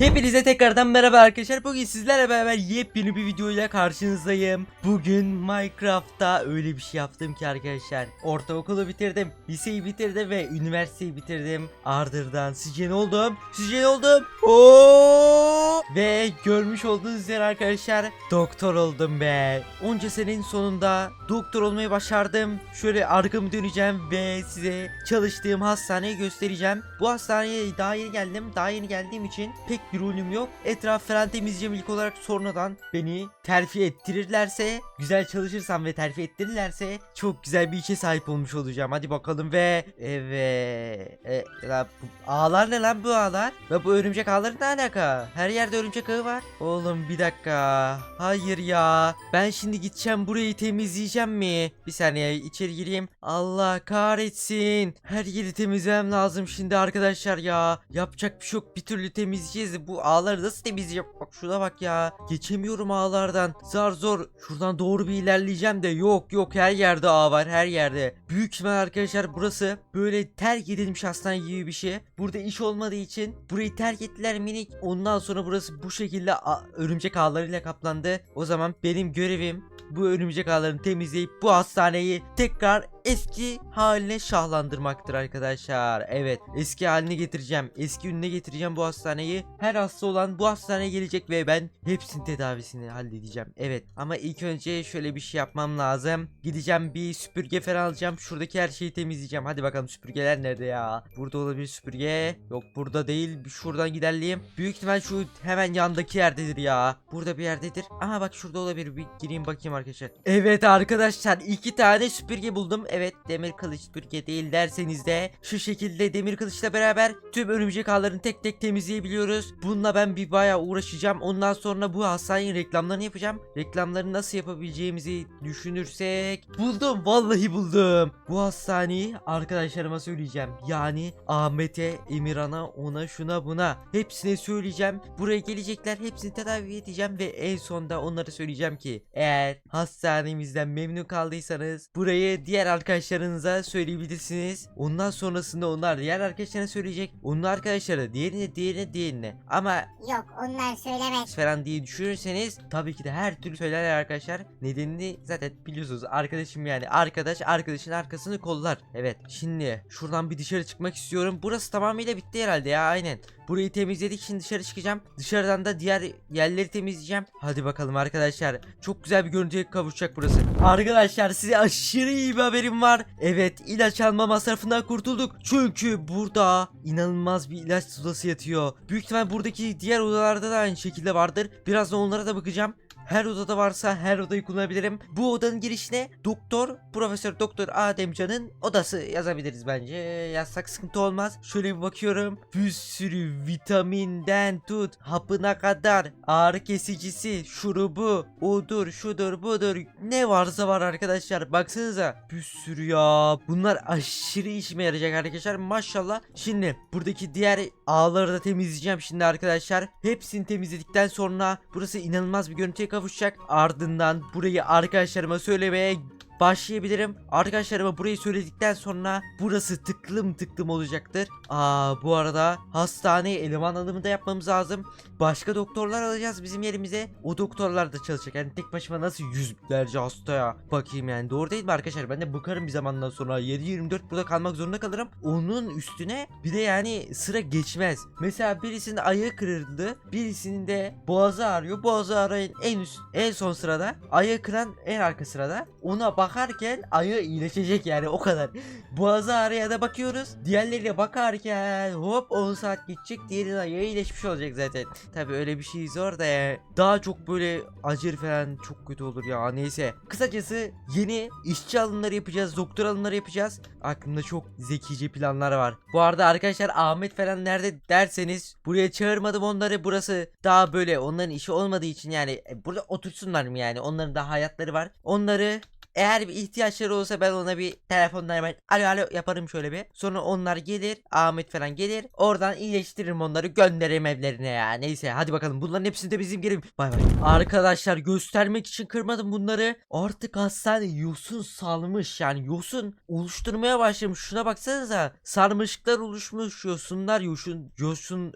Hepinize tekrardan merhaba arkadaşlar. Bugün sizlerle beraber yepyeni bir videoyla karşınızdayım. Bugün Minecraft'ta öyle bir şey yaptım ki arkadaşlar. Ortaokulu bitirdim, liseyi bitirdim ve üniversiteyi bitirdim. Ardından sizce ne oldum? Sizce ne oldum? Oo! Ve görmüş olduğunuz üzere arkadaşlar doktor oldum be. Onca senenin sonunda doktor olmayı başardım. Şöyle arkamı döneceğim ve size çalıştığım hastaneyi göstereceğim. Bu hastaneye daha yeni geldim. Daha yeni geldiğim için pek bir rolüm yok. Etraf falan temizleyeceğim ilk olarak sonradan beni terfi ettirirlerse, güzel çalışırsam ve terfi ettirirlerse çok güzel bir işe sahip olmuş olacağım. Hadi bakalım ve evet. E, la, bu, ağlar ne lan bu ağlar? Ve bu örümcek ağları ne alaka? Her yerde örümcek ağı var. Oğlum bir dakika. Hayır ya. Ben şimdi gideceğim burayı temizleyeceğim mi? Bir saniye içeri gireyim. Allah kahretsin. Her yeri temizlemem lazım şimdi arkadaşlar ya. Yapacak bir şey yok. Bir türlü temizleyeceğiz. Bu ağları nasıl temizleyeceğim? Bak şuna bak ya. Geçemiyorum ağlardan. Zar zor. Şuradan doğru bir ilerleyeceğim de yok yok her yerde ağ var her yerde. Büyük ihtimal arkadaşlar burası böyle terk edilmiş hastane gibi bir şey. Burada iş olmadığı için burayı terk ettiler minik. Ondan sonra burası bu şekilde örümcek ağlarıyla kaplandı. O zaman benim görevim bu örümcek ağlarını temizleyip bu hastaneyi tekrar eski haline şahlandırmaktır arkadaşlar. Evet eski haline getireceğim. Eski ününe getireceğim bu hastaneyi. Her hasta olan bu hastaneye gelecek ve ben hepsinin tedavisini halledeceğim. Evet ama ilk önce şöyle bir şey yapmam lazım. Gideceğim bir süpürge falan alacağım. Şuradaki her şeyi temizleyeceğim. Hadi bakalım süpürgeler nerede ya? Burada olabilir süpürge. Yok burada değil. Şuradan giderleyeyim. Büyük ihtimal şu hemen yandaki yerdedir ya. Burada bir yerdedir. Aha bak şurada olabilir. Bir gireyim bakayım arkadaşlar. Evet arkadaşlar iki tane süpürge buldum. Evet demir kılıç süpürge değil derseniz de şu şekilde demir kılıçla beraber tüm örümcek ağlarını tek tek temizleyebiliyoruz. Bununla ben bir bayağı uğraşacağım. Ondan sonra bu hastanenin reklamlarını yapacağım. Reklamları nasıl yapabileceğimizi düşünürsek buldum vallahi buldum. Bu hastaneyi arkadaşlarıma söyleyeceğim. Yani Ahmet'e, Emirhan'a, ona, şuna, buna hepsine söyleyeceğim. Buraya gelecekler. Hepsini tedavi edeceğim ve en sonda onlara söyleyeceğim ki eğer hastanemizden memnun kaldıysanız burayı diğer arkadaşlarınıza söyleyebilirsiniz. Ondan sonrasında onlar diğer arkadaşlarına söyleyecek. Onun arkadaşları diğerine, diğerine, diğerine. Ama Yok onlar söylemez. falan diye düşünürseniz tabii ki de her türlü söylerler arkadaşlar. Nedenini zaten biliyorsunuz. Arkadaşım yani arkadaş arkadaşın arkasını kollar. Evet şimdi şuradan bir dışarı çıkmak istiyorum. Burası tamamıyla bitti herhalde ya aynen. Burayı temizledik şimdi dışarı çıkacağım. Dışarıdan da diğer yerleri temizleyeceğim. Hadi bakalım arkadaşlar. Çok güzel bir görüntüye kavuşacak burası. Arkadaşlar size aşırı iyi bir haberim var. Evet ilaç alma masrafından kurtulduk. Çünkü burada inanılmaz bir ilaç sodası yatıyor. Büyük ihtimal buradaki diğer odalarda da aynı şekilde vardır. Birazdan onlara da bakacağım. Her odada varsa her odayı kullanabilirim. Bu odanın girişine Doktor Profesör Doktor Ademcan'ın odası yazabiliriz bence. Yazsak sıkıntı olmaz. Şöyle bir bakıyorum. Bir sürü vitaminden tut hapına kadar ağrı kesicisi, şurubu, odur, şudur, budur. Ne varsa var arkadaşlar. Baksanıza. Bir sürü ya. Bunlar aşırı işime yarayacak arkadaşlar. Maşallah. Şimdi buradaki diğer ağları da temizleyeceğim şimdi arkadaşlar. Hepsini temizledikten sonra burası inanılmaz bir görüntüye kavuşacak. Ardından burayı arkadaşlarıma söylemeye başlayabilirim. Arkadaşlarıma burayı söyledikten sonra burası tıklım tıklım olacaktır. Aa bu arada hastaneye eleman alımı da yapmamız lazım. Başka doktorlar alacağız bizim yerimize. O doktorlar da çalışacak. Yani tek başıma nasıl yüzlerce hastaya bakayım yani. Doğru değil mi arkadaşlar? Ben de bıkarım bir zamandan sonra. 7-24 burada kalmak zorunda kalırım. Onun üstüne bir de yani sıra geçmez. Mesela birisinin ayağı kırıldı. Birisinin de boğazı ağrıyor. Boğazı ağrıyan en üst en son sırada. Ayağı kıran en arka sırada. Ona bakarken ayağı iyileşecek yani o kadar. Boğazı ağrıya da bakıyoruz. Diğerlerine bakarken hop 10 saat geçecek. Diğerinin ayağı iyileşmiş olacak zaten. Tabi öyle bir şey zor da ya. Daha çok böyle acır falan çok kötü olur ya. Neyse. Kısacası yeni işçi alımları yapacağız. Doktor alımları yapacağız. Aklımda çok zekice planlar var. Bu arada arkadaşlar Ahmet falan nerede derseniz buraya çağırmadım onları. Burası daha böyle onların işi olmadığı için yani e, burada otursunlar mı yani? Onların da hayatları var. Onları eğer bir ihtiyaçları olursa ben ona bir telefondan hemen alo alo yaparım şöyle bir. Sonra onlar gelir. Ahmet falan gelir. Oradan iyileştiririm onları gönderirim evlerine ya. Neyse hadi bakalım bunların hepsini de bizim gelim. Bay bay. Arkadaşlar göstermek için kırmadım bunları. Artık hastane yosun salmış yani yosun oluşturmaya başlamış. Şuna baksanıza. Sarmışıklar oluşmuş yosunlar yosun yosun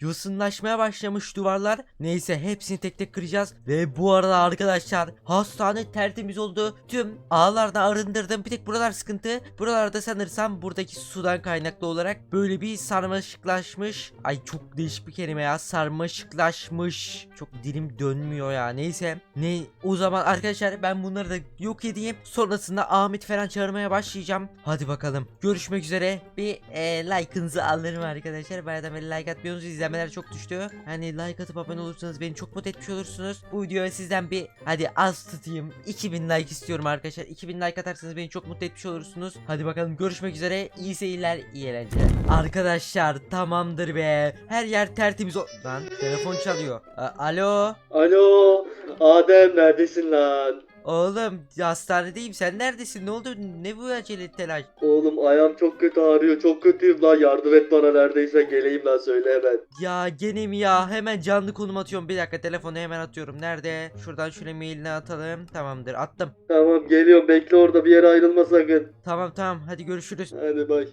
yosunlaşmaya başlamış duvarlar. Neyse hepsini tek tek kıracağız. Ve bu arada arkadaşlar hastane tertemiz oldu. Tüm ağlardan arındırdım. Bir tek buralar sıkıntı. Buralarda sanırsam buradaki sudan kaynaklı olarak böyle bir sarmaşıklaşmış. Ay çok değişik bir kelime ya. Sarmaşıklaşmış. Çok dilim dönmüyor ya. Neyse. Ne o zaman arkadaşlar ben bunları da yok edeyim. Sonrasında Ahmet falan çağırmaya başlayacağım. Hadi bakalım. Görüşmek üzere. Bir e, like'ınızı alırım arkadaşlar. Bayağı beri like atmıyorsunuz. İzlemeler çok düştü. Hani like atıp abone olursanız beni çok mutlu etmiş olursunuz. Bu videoya sizden bir hadi az tutayım. 2000 like istiyorum arkadaşlar. 2000 like atarsanız beni çok mutlu etmiş olursunuz. Hadi bakalım görüşmek üzere. İyi seyirler, iyi eğlenceler. Arkadaşlar tamamdır be. Her yer tertemiz o... Lan telefon çalıyor. A- Alo. Alo Adem neredesin lan? Oğlum hastanedeyim. Sen neredesin? Ne oldu? Ne bu acele telaş? Oğlum ayağım çok kötü ağrıyor çok kötüyüm lan yardım et bana neredeyse geleyim lan söyle hemen. Ya gene mi ya? Hemen canlı konum atıyorum. Bir dakika telefonu hemen atıyorum. Nerede? Şuradan şöyle mailini atalım. Tamamdır. Attım. Tamam geliyorum bekle orada bir yere ayrılma sakın. Tamam tamam. Hadi görüşürüz. Hadi bay.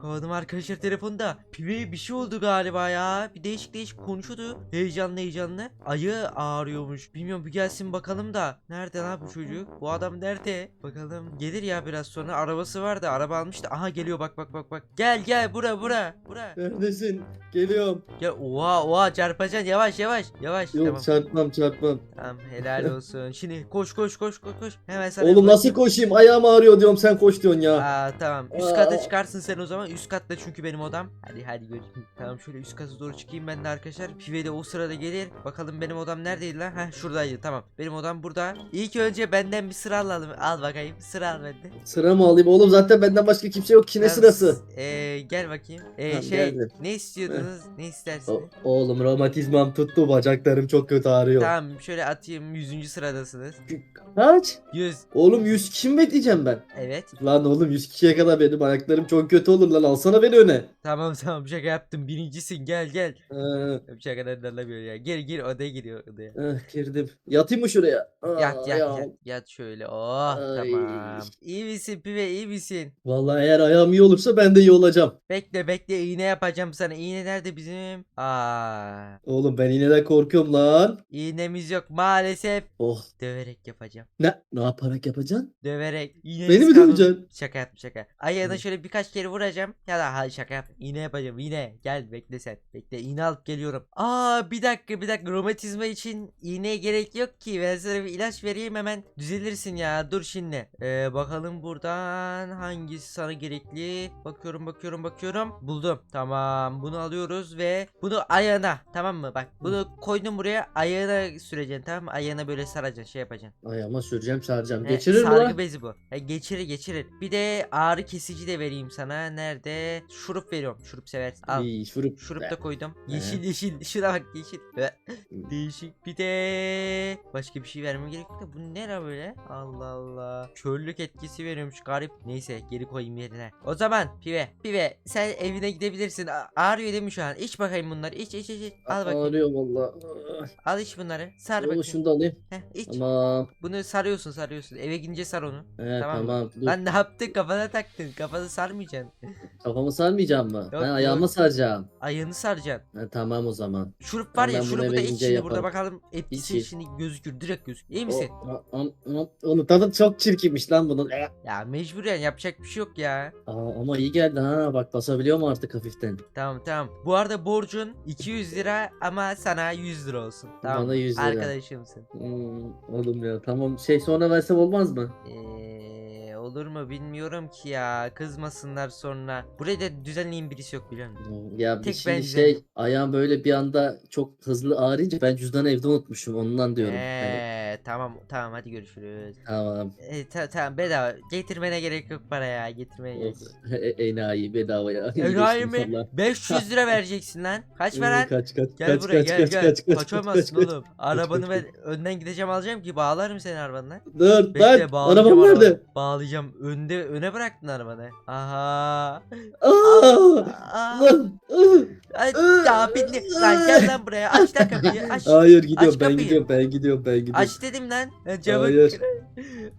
Kovaladım arkadaşlar telefonda. Pive bir şey oldu galiba ya. Bir değişik değişik konuşuyordu. Heyecanlı heyecanlı. Ayı ağrıyormuş. Bilmiyorum bir gelsin bakalım da. Nerede lan bu çocuk? Bu adam nerede? Bakalım. Gelir ya biraz sonra. Arabası vardı. Araba almıştı. Aha geliyor bak bak bak bak. Gel gel bura bura. Bura. Neredesin? Geliyorum. Gel oha oha çarpacaksın. Yavaş yavaş. Yavaş. Yok tamam. çarpmam çarpmam. Tamam helal olsun. Şimdi koş koş koş koş koş. Hemen sana Oğlum nasıl koşayım ayağım ağrıyor diyorum sen koş diyorsun ya. Aa tamam. Üst kata çıkarsın sen o zaman. Üst katta çünkü benim odam. Hadi hadi görüşürüz. Tamam şöyle üst kata doğru çıkayım ben de arkadaşlar. Pive de o sırada gelir. Bakalım benim odam neredeydi lan? Heh şuradaydı tamam. Benim odam burada. İlk önce benden bir sıra alalım. Al bakayım. Sıra al benden. Sıra mı alayım oğlum zaten benden başka kimse yok ki ne Tamam, sırası? Ee, gel bakayım. Ee, Tamam, şey geldim. ne istiyordunuz? Ne istersiniz? O- oğlum romatizmam tuttu bacaklarım çok kötü ağrıyor. Tamam şöyle atayım 100. sıradasınız. Kaç? 100. Oğlum 100 kişi mi bekleyeceğim ben? Evet. Lan oğlum 100 kişiye kadar benim ayaklarım çok kötü olur lan alsana beni öne. Tamam tamam şaka yaptım. Birincisin gel gel. Ee, Şakadan anlamıyor ya. Gir gir odaya giriyor odaya. eh, girdim. Yatayım mı şuraya? Aa, Yat yat ayağım. yat yat şöyle. Oh Ay. tamam. İyi misin pibe iyi misin? Vallahi eğer ayağım iyi olursa ben de iyi olacağım. Bekle bekle iğne yapacağım sana. İğne nerede bizim? Aa, Oğlum ben yine de korkuyorum lan. iğnemiz yok maalesef. Oh Döverek yapacağım. ne ne yaparak yapacaksın? Döverek. İğnemiz Beni mi kalmadı. döveceksin? Şaka yaptım şaka. Ayağına Hı. şöyle birkaç kere vuracağım. Ya da hayır şaka yap. İğne yapacağım iğne. Gel bekle sen. Bekle iğne alıp geliyorum. Aa bir dakika bir dakika. Romatizma için iğneye gerek yok ki. Ben sana bir ilaç vereyim hemen. Düzelirsin ya. Dur şimdi. Ee, bakalım buradan hangisi sana gerekli. Bakıyorum bakıyorum bakıyorum. Buldum. Tamam bunu alıyoruz ve bunu ayağına. Tamam mı? Bak bunu koydum buraya. Ayağına süreceksin tamam mı? Ayağına böyle saracaksın şey yapacaksın. Ayağıma süreceğim saracağım. Geçirir mi sargı lan? bezi bu. He, geçirir geçirir. Bir de ağrı kesici de vereyim sana. Nerede? Şurup veriyorum. Şurup seversin. Al. İyi şurup. Şurup da koydum. Yeşil yeşil. Şuna bak yeşil. Değişik. Bir de başka bir şey vermem gerek da bu ne la böyle? Allah Allah. Körlük etkisi veriyormuş garip. Neyse geri koyayım yerine. O zaman pive pive sen evine gidebilirsin. A- ağrıyor değil mi şu an? İç bakayım bunları. İç iç iç. iç. Al bakayım. Ağrıyor valla. Al iç bunları. Sar bakayım. şunu da alayım. Heh, iç. Tamam. Bunu sarıyorsun sarıyorsun. Eve gidince sar onu. He, Tamam. tamam. Dur. Lan ne yaptın kafana taktın kafana sarmayacaksın Kafamı sarmayacağım mı? Yok, ben yok. ayağıma saracağım. ayağını saracaksın He, tamam o zaman. şurup var ya şurubu da iç şimdi burada bakalım etkisi şimdi gözükür direkt gözükür iyi misin O- o- o- Onun tadı çok çirkinmiş lan bunun. Eh. ya mecburen yapacak bir şey yok ya Aa, ama iyi geldi ha. Bak basabiliyorum artık hafiften. tamam tamam bu arada borcun 200 lira ama sana 100 lira olsun tamam Bana 100 lira. arkadaşımsın Hmm, oğlum ya tamam. Şey sonra versem olmaz mı? Eee olur mu bilmiyorum ki ya kızmasınlar sonra buraya da düzenleyin birisi yok biliyor musun Ya Tek şey, ben şey ayağım böyle bir anda çok hızlı ağrıyınca ben cüzdanı evde unutmuşum ondan diyorum. Eee tamam tamam hadi görüşürüz tamam. E, ta- tamam bedava getirmene gerek yok para ya getirmeye gerek yok e- enayi bedava ya. Enayi mi? valla. 500 lira vereceksin lan. Kaç Ee, veren? Kaç kaç Gel kaç buraya kaç gel kaç gel. kaç kaç Kaçamazsın kaç, kaç. oğlum. Arabanı kaç, ben önden gideceğim alacağım ki bağlarım senin arabanla. Dur Bekle lan arabam nerede? Bağlayacağım. Önde öne bıraktın arabanı. Aha. Ay, ya beni lan gel lan buraya aç lan kapıyı aç. Hayır gidiyorum ben kapıyı. gidiyorum ben gidiyorum ben gidiyorum. Aç dedim lan. Ha, Çabuk. Hayır.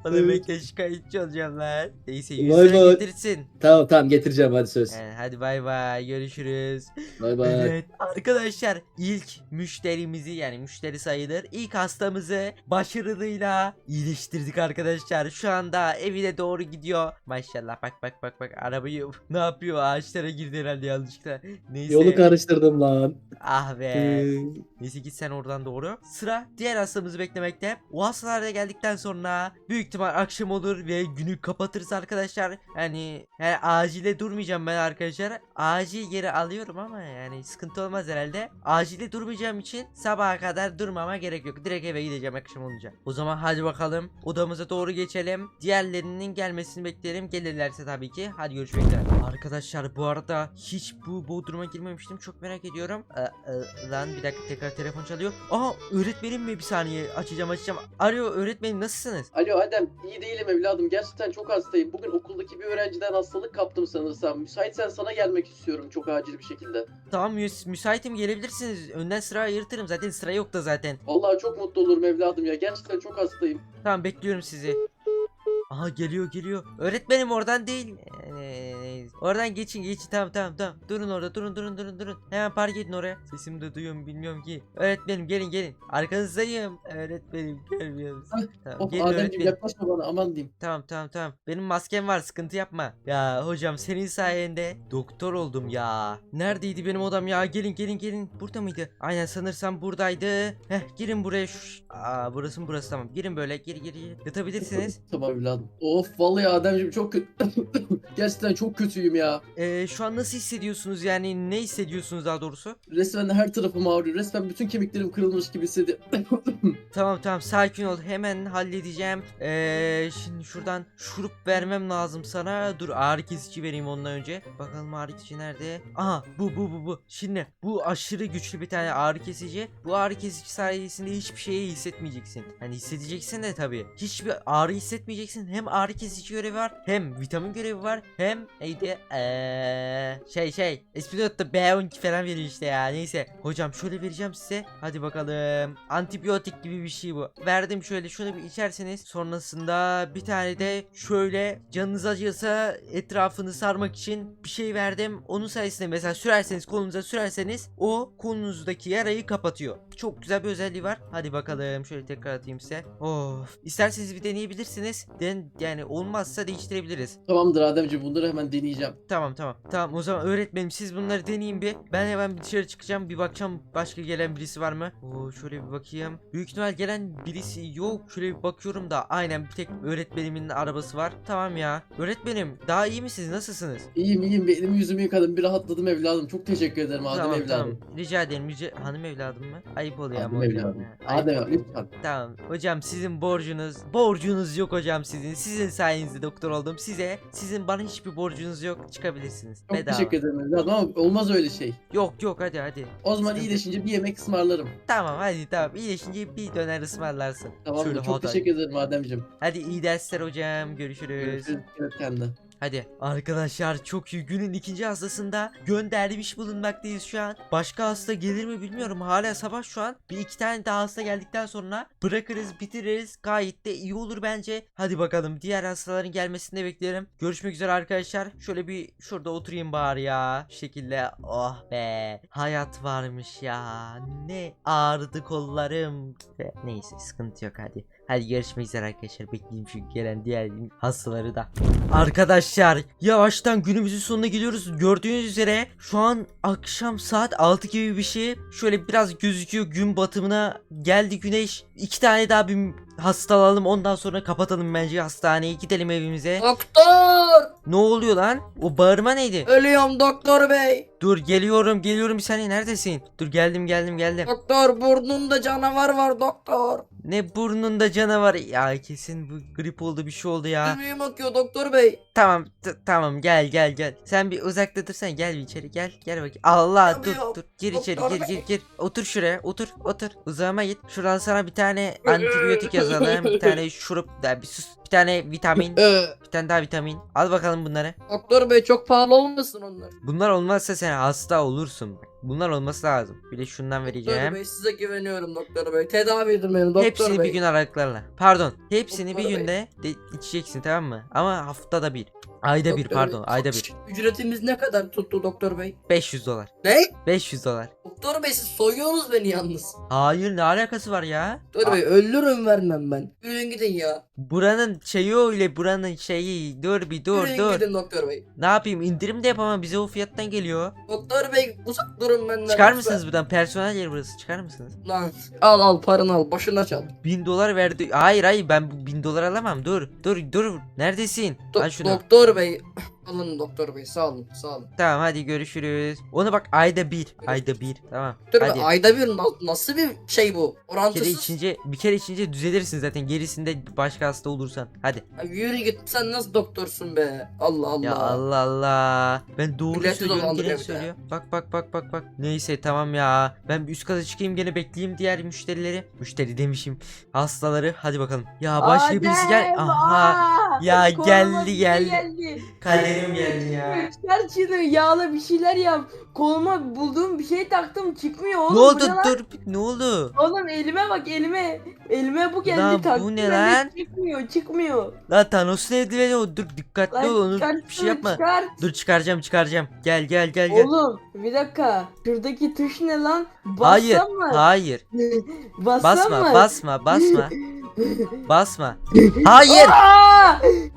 Oğlum bekle şikayetçi olacağım lan. Neyse Vay 100 lira vay. getirsin. Tamam tamam getireceğim hadi söz. Ee, hadi bay bay görüşürüz. Bay bay. Evet arkadaşlar ilk müşterimizi yani müşteri sayılır ilk hastamızı başarılıyla iyileştirdik arkadaşlar. Şu anda evine doğru gidiyor. Maşallah bak bak bak bak arabayı ne yapıyor ağaçlara girdi herhalde yanlışlıkla. Neyse. Yolu karıştırdım lan. ah be. Ee, Neyse git sen oradan doğru. Sıra diğer hastamızı beklemekte. O hastalar da geldikten sonra büyük ihtimal akşam olur ve günü kapatırız arkadaşlar. Yani, yani acile durmayacağım ben arkadaşlar. Acil geri alıyorum ama yani sıkıntı olmaz herhalde. Acile durmayacağım için sabaha kadar durmama gerek yok. Direkt eve gideceğim akşam olunca. O zaman hadi bakalım odamıza doğru geçelim. Diğerlerinin gelmesini bekleyelim. Gelirlerse tabii ki. Hadi görüşmek üzere. Arkadaşlar bu arada hiç bu bodruma girmemiştim. Çok merak ediyorum. Ee, e, lan bir dakika tekrar telefon çalıyor. Aa öğretmenim mi bir saniye açacağım açacağım. Alo öğretmenim nasılsınız? Alo Adem, iyi değilim evladım. Gerçekten çok hastayım. Bugün okuldaki bir öğrenciden hastalık kaptım sanırsam. Müsaitsen sana gelmek istiyorum çok acil bir şekilde. Tamam müs- müsaitim gelebilirsiniz. Önden sıra ayırtırım zaten sıra yok da zaten. Vallahi çok mutlu olurum evladım ya. Gerçekten çok hastayım. Tamam bekliyorum sizi. Aha geliyor geliyor. Öğretmenim oradan değil. Ee, oradan geçin geçin tamam tamam tamam. Durun orada durun durun durun durun. Hemen park edin oraya. Sesimi de duyuyorum bilmiyorum ki. Öğretmenim gelin gelin. Arkanızdayım. Öğretmenim görmüyor musun? Tamam Of gelin öğretmenim. yaklaşma bana aman diyeyim. Tamam tamam tamam. Benim maskem var sıkıntı yapma. Ya hocam senin sayende doktor oldum ya. Neredeydi benim odam ya? Gelin gelin gelin. Burada mıydı? Aynen sanırsam buradaydı. Heh girin buraya. Şu... Aa burası mı burası tamam. Girin böyle gir gir gir. Yatabilirsiniz. Tamam evladım. Of vallahi Ademciğim çok kötü. Gerçekten çok kötüyüm ya. Ee, şu an nasıl hissediyorsunuz yani ne hissediyorsunuz daha doğrusu? Resmen her tarafım ağrıyor. Resmen bütün kemiklerim kırılmış gibi hissediyorum. Tamam tamam sakin ol hemen halledeceğim. Ee, şimdi şuradan şurup vermem lazım sana. Dur ağrı kesici vereyim ondan önce. Bakalım ağrı kesici nerede? Aha bu bu bu bu. Şimdi bu aşırı güçlü bir tane ağrı kesici. Bu ağrı kesici sayesinde hiçbir şeyi hissetmeyeceksin. Hani hissedeceksin de tabii. Hiçbir ağrı hissetmeyeceksin. Hem ağrı kesici görevi var hem vitamin görevi var hem neydi Eee şey şey Espinotta B12 falan veriyor işte ya. Neyse. Hocam şöyle vereceğim size. Hadi bakalım. Antibiyotik gibi bir şey bu. Verdim şöyle. Şunu bir içerseniz. Sonrasında bir tane de şöyle canınız acıyorsa etrafını sarmak için bir şey verdim. Onun sayesinde mesela sürerseniz kolunuza sürerseniz o kolunuzdaki yarayı kapatıyor. Çok güzel bir özelliği var. Hadi bakalım. Şöyle tekrar atayım size. Of. İsterseniz bir deneyebilirsiniz. Den yani olmazsa değiştirebiliriz. Tamamdır Ademciğim. Bunları hemen deneyeceğim. Tamam tamam. Tamam o zaman öğretmenim siz bunları deneyin bir. Ben hemen dışarı çıkacağım. Bir bakacağım başka gelen birisi var mı? Oo şöyle bir bakayım. Büyük ihtimal gelen birisi yok. Şöyle bir bakıyorum da aynen bir tek öğretmenimin arabası var. Tamam ya. Öğretmenim daha iyi misiniz? Nasılsınız? İyiyim iyiyim. Bir elimi yüzümü yıkadım. Bir rahatladım evladım. Çok teşekkür ederim Adem tamam evladım. tamam. Rica ederim. Rica... Hanım evladım mı? Ayıp oluyor ama Adem hocam evladım. Ayıp Adem oluyor. lütfen. Tamam. Hocam sizin borcunuz. Borcunuz yok hocam sizin. Sizin sayenizde doktor oldum. Size. Sizin bana hiçbir borcunuz yok. Çıkabilirsiniz. Çok Bedava. teşekkür ederim evladım ama olmaz öyle şey. Yok yok hadi hadi. O zaman Sıkıntı- iyileşince bir yemek ısmarlarım. Tamam hadi tamam. İyileşince bir döner ısmarlarsın. Tamam Şöyle? Çok hadi. teşekkür ederim Ademciğim. Hadi iyi dersler hocam. Görüşürüz. Görüşürüz. Evet kendine. Hadi. Arkadaşlar çok iyi. Günün ikinci hastasında göndermiş bulunmaktayız şu an. Başka hasta gelir mi bilmiyorum. Hala sabah şu an. Bir iki tane daha hasta geldikten sonra bırakırız bitiririz. Gayet de iyi olur bence. Hadi bakalım. Diğer hastaların gelmesini de beklerim. Görüşmek üzere arkadaşlar. Şöyle bir şurada oturayım bari ya. Şu şekilde. Oh be. Hayat varmış ya. Ne ağrıdı kollarım. Neyse sıkıntı yok hadi. Hadi görüşmek üzere arkadaşlar. Bekleyeyim şu gelen diğer hastaları da. Arkadaşlar yavaştan günümüzün sonuna geliyoruz. Gördüğünüz üzere şu an akşam saat 6 gibi bir şey. Şöyle biraz gözüküyor gün batımına geldi güneş. İki tane daha bir hasta alalım ondan sonra kapatalım bence hastaneyi gidelim evimize. Doktor! Ne oluyor lan? O bağırma neydi? Ölüyorum doktor bey. Dur geliyorum geliyorum bir saniye neredesin? Dur geldim geldim geldim. Doktor burnunda canavar var doktor. Ne burnunda canavar ya kesin bu grip oldu bir şey oldu ya. Düğmeye bakıyor doktor bey. Tamam t- tamam gel gel gel. Sen bir uzakta dursan gel bir içeri gel gel bak. Allah dur Yapıyorum. dur gir içeri Doktor gir bey. gir gir. Otur şuraya otur otur. Uzağıma git. Şuradan sana bir tane antibiyotik yazalım. Bir tane şurup da bir sus. Bir tane vitamin. Ee, Bir tane daha vitamin. Al bakalım bunları. doktor bey çok pahalı olmasın onlar. Bunlar olmazsa sen hasta olursun. Bunlar olması lazım. Bir de şundan Doktor vereceğim. bey size güveniyorum doktor bey. Tedavi edin beni doktor Hepsini bey. bir gün aralıklarla. Pardon. Hepsini Doktor bir bey. günde de içeceksin tamam mı? Ama haftada bir. Ayda bir Doktor pardon. bey, Ayda bir. Ücretimiz ne kadar tuttu doktor bey? 500 dolar. Ne? 500 dolar. Doktor bey siz soyuyorsunuz beni yalnız. Hayır ne alakası var ya? Doktor bey ölürüm vermem ben. Yürüyün gidin ya. Buranın şeyi öyle buranın şeyi. Dur bir dur Yürüyün dur. gidin doktor bey. Ne yapayım indirim de yapamam bize o fiyattan geliyor. Doktor bey uzak durun benden. Çıkar mısınız buradan personel yer burası çıkar mısınız? Lan al al paranı al başına çal. 1000 dolar verdi. Hayır hayır ben bu 1000 dolar alamam dur dur dur neredesin? Do- Al şunu. doktor bey. Alın doktor bey sağ olun sağ olun. Tamam hadi görüşürüz. Onu bak ayda bir. Ayda bir. Tamam. Doktor hadi. ayda bir na- nasıl bir şey bu? Bir kere Orantısız. içince bir kere içince düzelirsin zaten. Gerisinde başka hasta olursan. Hadi. Ya yürü git sen nasıl doktorsun be? Allah Allah. Ya Allah Allah. Ben doğru Milleti söylüyorum dolandırıyor gene bir de. söylüyor. Bak bak bak bak bak. Neyse tamam ya. Ben bir üst kata çıkayım gene bekleyeyim diğer müşterileri. Müşteri demişim. Hastaları. Hadi bakalım. Ya başka birisi gel. Adem, Aha. aa! Ya geldi geldi. geldi. Kaderim geldi ya. Çıkar şunu yağla bir şeyler yap. Koluma bulduğum bir şey taktım çıkmıyor oğlum. Ne bu oldu lan? dur ne oldu? Oğlum elime bak elime. Elime bu geldi Lan bu taktım. ne evet, lan? Çıkmıyor çıkmıyor. Lan Thanos'un eldiveni o dur dikkatli Lan ol onu çıkar bir şey şunu, yapma. Çıkar. Dur çıkaracağım çıkaracağım. Gel gel gel gel. Oğlum bir dakika. Şuradaki tuş ne lan? Bassam Hayır mı? hayır. Bassam Basma mı? basma basma. Basma. Hayır.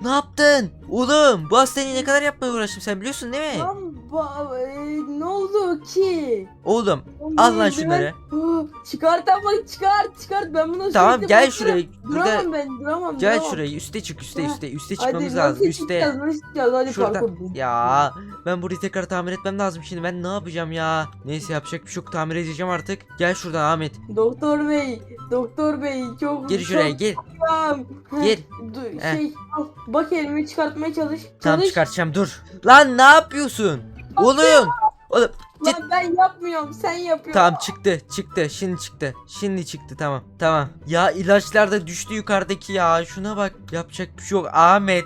Ne yaptın? Oğlum bu hastaneyi ne kadar yapmaya uğraştım sen biliyorsun değil mi? Lan ba- e, ne oldu ki? Oğlum Oğlum, al lan şunları. Oh, çıkart ama çıkart çıkart ben bunu Tamam sürekli gel şuraya. Burada Duramam ben duramam gel duramam. şuraya üste çık üste üste üste Hadi çıkmamız nasıl lazım üste. çıkacağız nasıl çıkacağız hadi parkur. Ya ben burayı tekrar tamir etmem lazım şimdi ben ne yapacağım ya? Neyse yapacak bir şey yok tamir edeceğim artık. Gel şuradan Ahmet. Doktor bey doktor bey çok Gir şuraya çok gir. Gir. Du- Heh. şey al bak elimi çıkartmaya çalış. Tamam çalış. çıkartacağım dur. Lan ne yapıyorsun? Oğlum. Oğlum. Lan ben yapmıyorum sen yapıyorsun. Tamam çıktı çıktı şimdi çıktı şimdi çıktı tamam tamam ya ilaçlar da düştü yukarıdaki ya şuna bak yapacak bir şey yok Ahmet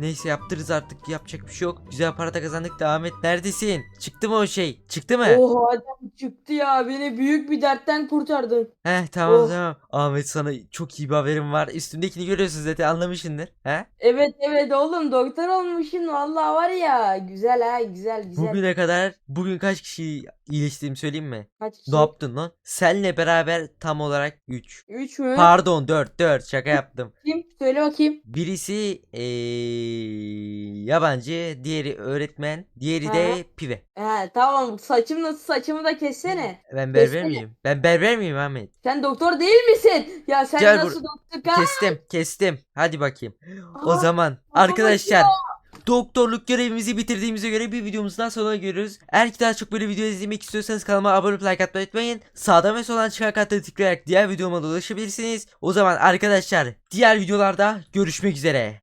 Neyse yaptırırız artık. Yapacak bir şey yok. Güzel para da kazandık. Da Ahmet neredesin? Çıktı mı o şey? Çıktı mı? Oha adam çıktı ya. Beni büyük bir dertten kurtardın. Heh tamam Oh. tamam. Ahmet sana çok iyi bir haberim var. Üstümdekini görüyorsun zaten. Anlamışsındır. He? Evet evet oğlum. Doktor olmuşsun. Vallahi var ya. Güzel ha güzel güzel. Bugüne kadar bugün kaç kişi iyileştiğimi söyleyeyim mi Kaç kişi? ne yaptın lan senle beraber tam olarak 3 Üç mü? Pardon 4 4 şaka yaptım Kim? Söyle bakayım. Birisi eee, yabancı, diğeri öğretmen, diğeri de pive. He tamam saçım nasıl saçımı da kessene. Ben berber Kesene. miyim? Ben berber miyim Ahmet? Sen doktor değil misin? Ya sen Gel nasıl doktor? Kestim, kestim. Hadi bakayım. O Aa, zaman arkadaşlar doktorluk görevimizi bitirdiğimize göre bir videomuzdan sonuna geliyoruz. Eğer ki daha çok böyle video izlemek istiyorsanız kanalıma abone olup like atmayı unutmayın. Sağdan ve soldan çıkan kartları tıklayarak diğer videoma da ulaşabilirsiniz. O zaman arkadaşlar diğer videolarda görüşmek üzere.